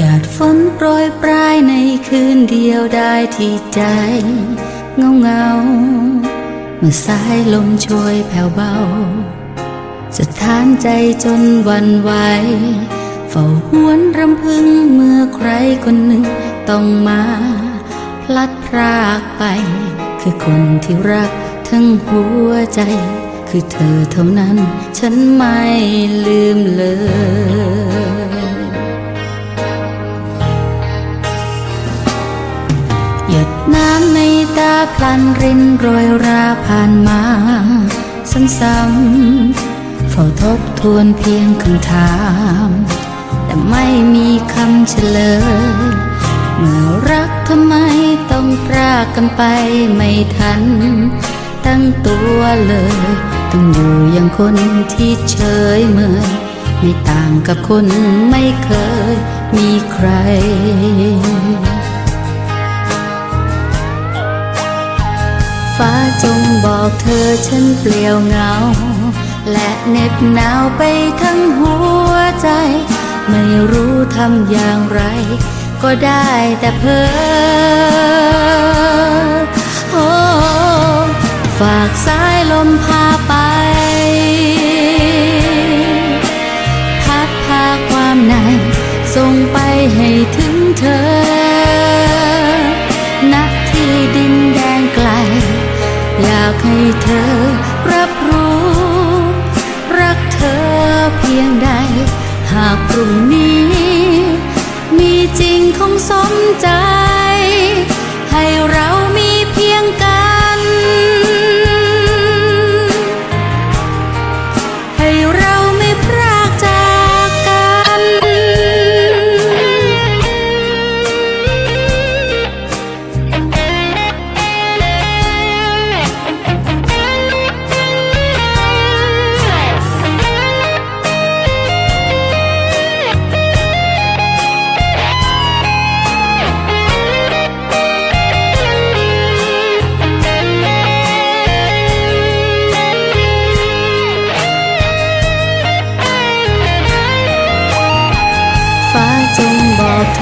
หยาดฝนโปรยปลายในคืนเดียวได้ที่ใจเงาเงาเมื่อสายลมโชยแผ่วเบาสถานใจจนวันไหวเฝ้าหวนรำพึงเมื่อใครคนหนึ่งต้องมา พลัดพรากไป คือคนที่รักทั้งหัวใจ คือเธอเท่านั้นฉันไม่ลืมำในตาพลันรินโรยราผ่านมา ซ้ำๆเฝ้าทบทวนเพียงคำถาม แต่ไม่มีคำเฉลย เมื่อรักทำไมต้องพรากกันไปไม่ทัน ตั้งตัวเลย ต้องอยู่อย่างคนที่เฉยเมยไม่ต่างกับคนไม่เคยมีใคร ฟ้าจงบอกเธอฉันเปลี่ยวเหงา และเน็บหนาวไปทั้งหัวใจ ไม่รู้ทำอย่างไร ก็ได้แต่เพ้อโอ้ฝากสายลมพาไป พัดพาความในส่งไปให้ถึงเธอ ให้เธอรับรู้ รักเธอเพียงใด หากพรุ่งนี้ มีจริงคงสมใจ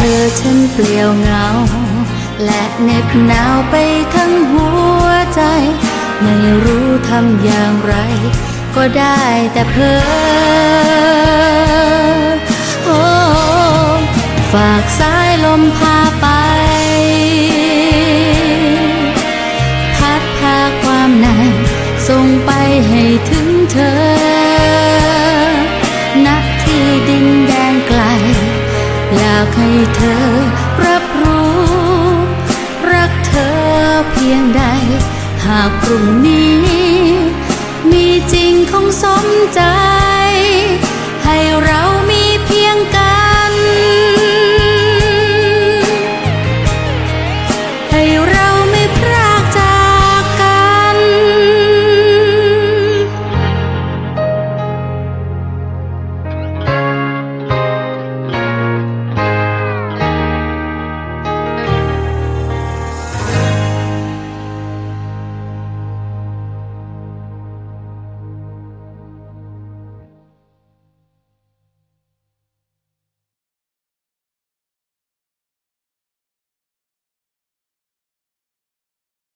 อกเธอฉันเปลี่ยวเหงา และเหน็บหนาวไปทั้งหัวใจ ไม่รู้ทำอย่างไร ก็ได้แต่เพ้อโอ้ฝากสายลมพา พียงใด หากพรุ่งนี้ มีจริงคงสมใจ